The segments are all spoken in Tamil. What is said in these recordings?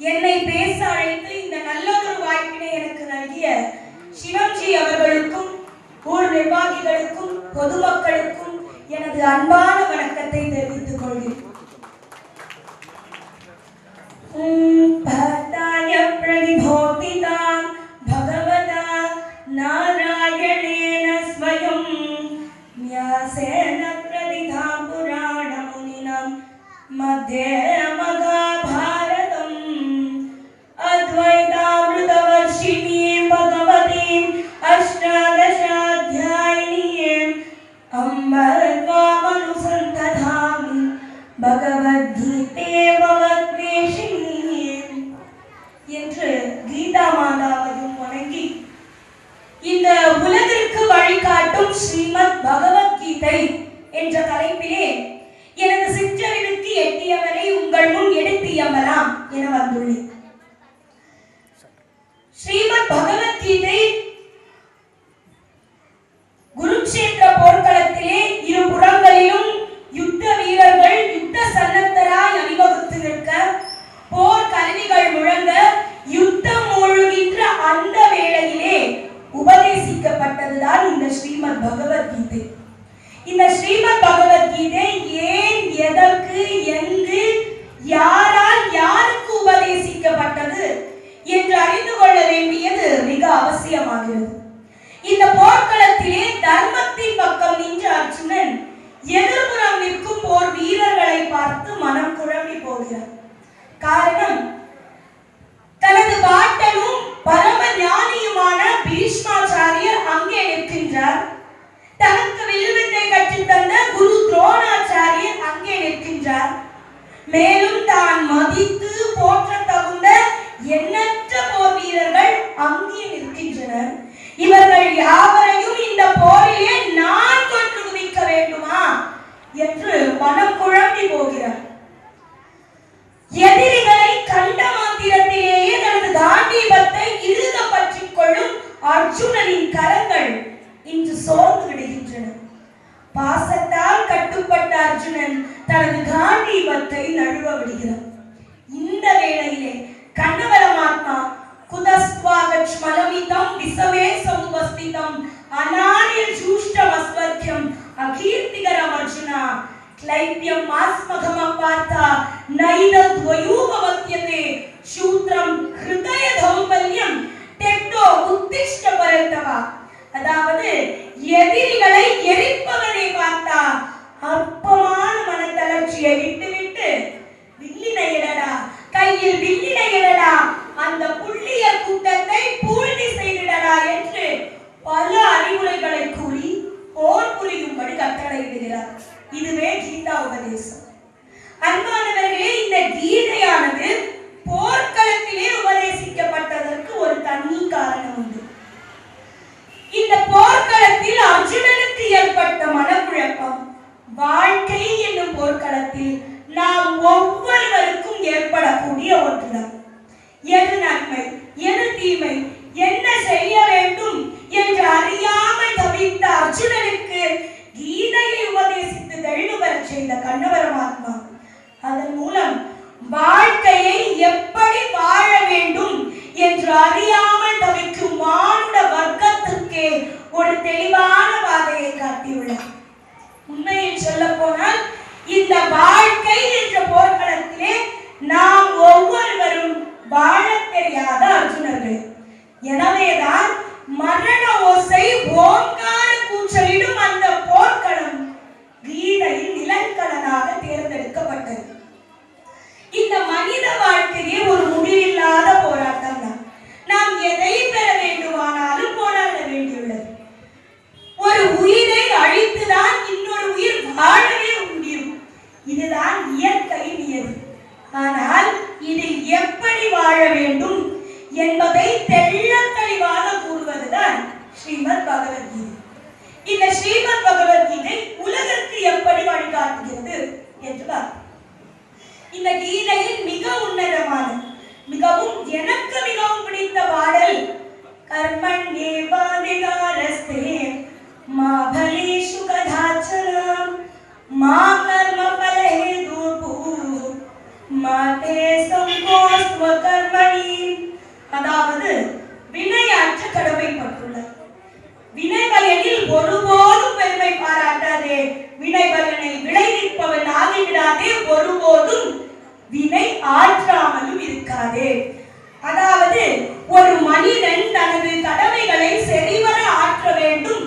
என்னை பேச அழைத்து இந்த நல்ல ஒரு வாய்ப்பினை எனக்கு நல்கிய சிவம்ஜி அவர்களுக்கும் ஊர் நிர்வாகிகளுக்கும் பொதுமக்களுக்கும் எனது அன்பான வணக்கத்தை தெரிவித்துக் கொள்கிறேன். எடுத்து என வந்துள்ளேன். ஸ்ரீமத் பகவத்கீதை குருக்ஷேத்திர போர்க்களத்திலே இரு புறங்களிலும் யுத்த வீரர்கள் யுத்த சன்னத்தராய் அணிவகுத்து நிற்க போர் கருவிகள் முழங்க யுத்தம் மூழ்கின்ற அந்த வேளையிலே உபதேசிக்கப்பட்டதுதான் இந்த ஸ்ரீமத் பகவத் காரணம் தனது பாட்டனும் பரம ஞானியுமான பீஷ்மாச்சாரியர் அங்கே நிற்கின்றார். தனக்கு வில்வித்தை கற்றுத் தந்த குரு துரோணாச்சாரியர் அங்கே நிற்கின்றார். மேலும் தான் மதித்து போற்ற தகுந்த எண்ணற்ற போர் வீரர்கள் அங்கே நிற்கின்றனர். இவர்கள் யாவரையும் இந்த போரிலே நான் கொன்று குவிக்க வேண்டுமா? என்று மனம் தனது காண்டீபத்தை நழுவ விடுகிறார். இந்த வேளையிலே கண்ணவரமாத்மா குதஸ்வாகமலமிதம் விசவே சம்பஸ்திதம் அநானில் ஜூஷ்டமஸ்வர்க்கியம் அகீர்த்திகரம் அர்ஜுனா கிளைத்தியம் மாஸ்மகம பார்த்தா நைதத்வயூபவத்யதே சூத்ரம் ஹிருதய தௌபல்யம் டெக்டோ உத்திஷ்ட பரத்தவா அதாவது எதிரிகளை எரிப்பவனை பார்த்தா கட்டளையிடுகிறார் இதுவே கீதா உபதேசம். அன்பானவர்களே இந்த கீதையானது போர்க்களத்திலே உபதேசிக்கப்பட்டதற்கு ஒரு தனி காரணம் உண்டு. இந்த போர்க்களத்தில் அர்ஜுனனுக்கு ஏற்பட்ட மனக்குழப்பம் வாழ்க்கை என்னும் போர்க்களத்தில் நாம் ஒவ்வொருவருக்கும் ஏற்படக்கூடிய ஒன்றுதான். எது நன்மை எது தீமை என்ன செய்ய வேண்டும் என்று அறியாமல் தவித்த அர்ஜுனனுக்கு தெளிவு பெறச் செய்த கண்ண அதன் மூலம் வாழ்க்கையை எப்படி வாழ வேண்டும் என்று அறியாமல் தவிக்கும் மானுட வர்க்கத்துக்கே ஒரு தெளிவான பாதையை காட்டியுள்ளார் உண்மையில் சொல்ல போனால் இந்த வாழ்க்கை என்ற போர்க்களத்திலே நாம் ஒவ்வொருவரும் வாழ தெரியாத அர்ஜுனர்கள். எனவேதான் என்பதை தெள்ள தெளிவாக கூறுவதுதான் ஸ்ரீமத் பகவத்கீதை. இந்த ஸ்ரீமத் பகவத்கீதை உலகிற்கு எப்படி வழிகாட்டுகிறது என்று பார்ப்போம். இந்த கீதையில் மிக உன்னதமான மிகவும் எனக்கு மிகவும் பிடித்த பாடல் கர்மண்யேவாதிகாரஸ்தே மா பெருமை பாராட்டாதே வினை பயனை விளைவிப்பவன் ஆகிவிடாதே. ஒருபோதும் வினை ஆற்றாமலும் இருக்காதே. அதாவது ஒரு மனிதன் தனது கடமைகளை சரிவர ஆற்ற வேண்டும்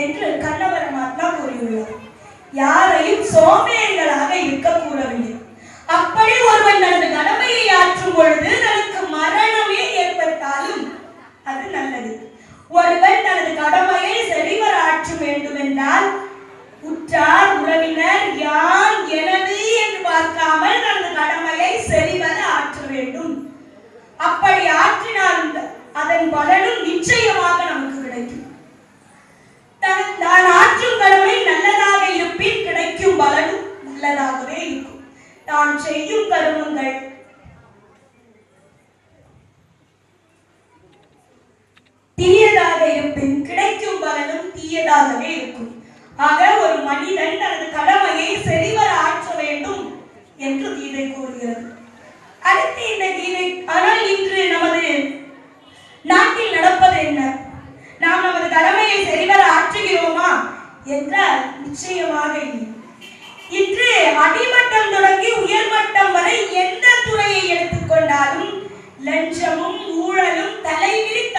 என்று கண்ணவர மாத்மா கூறியுள்ளார். யாரையும் சோம்பேறிகளாக இருக்கக்கூடவில்லை அப்படி ஒருவன் தனது கடமையை ஆற்றும் பொழுது தனக்கு மரணமே ஏற்பட்டாலும் அது நல்லது. ஒருவன் தனது கடமையை சரிவர ஆற்ற வேண்டும் என்றால் உற்றார் உறவினர் யார் எனது என்று பார்க்காமல் தனது கடமையை செறிவர ஆற்ற வேண்டும். அப்படி ஆற்றினால் அதன் பலனும் நிச்சயமாக நமக்கு கிடைக்கும். தான் ஆற்றும் கடமை நல்லதாக இருப்பின் கிடைக்கும் பலனும் நல்லதாகவே இருக்கும். தான் செய்யும் கருமங்கள் தீயதாக இருப்பின் கிடைக்கும் பலனும் தீயதாகவே இருக்கும். ஆக ஒரு மனிதன் தனது கடமையை சரிவர ஆற்ற வேண்டும் என்று கீதை கூறுகிறது. அடுத்து இந்த கீதை ஆனால் இன்று நமது நாட்டில் நடப்பது என்ன? நாம் நமது கடமையை சரிவர ஆற்றுகிறோமா? என்றால் நிச்சயமாக இல்லை. இன்று அடிமட்டம் தொடங்கி உயர்மட்டம் வரை எந்த துறையை எடுத்துக்கொண்டாலும் லஞ்சமும் ஊழலும் தலைவிரித்த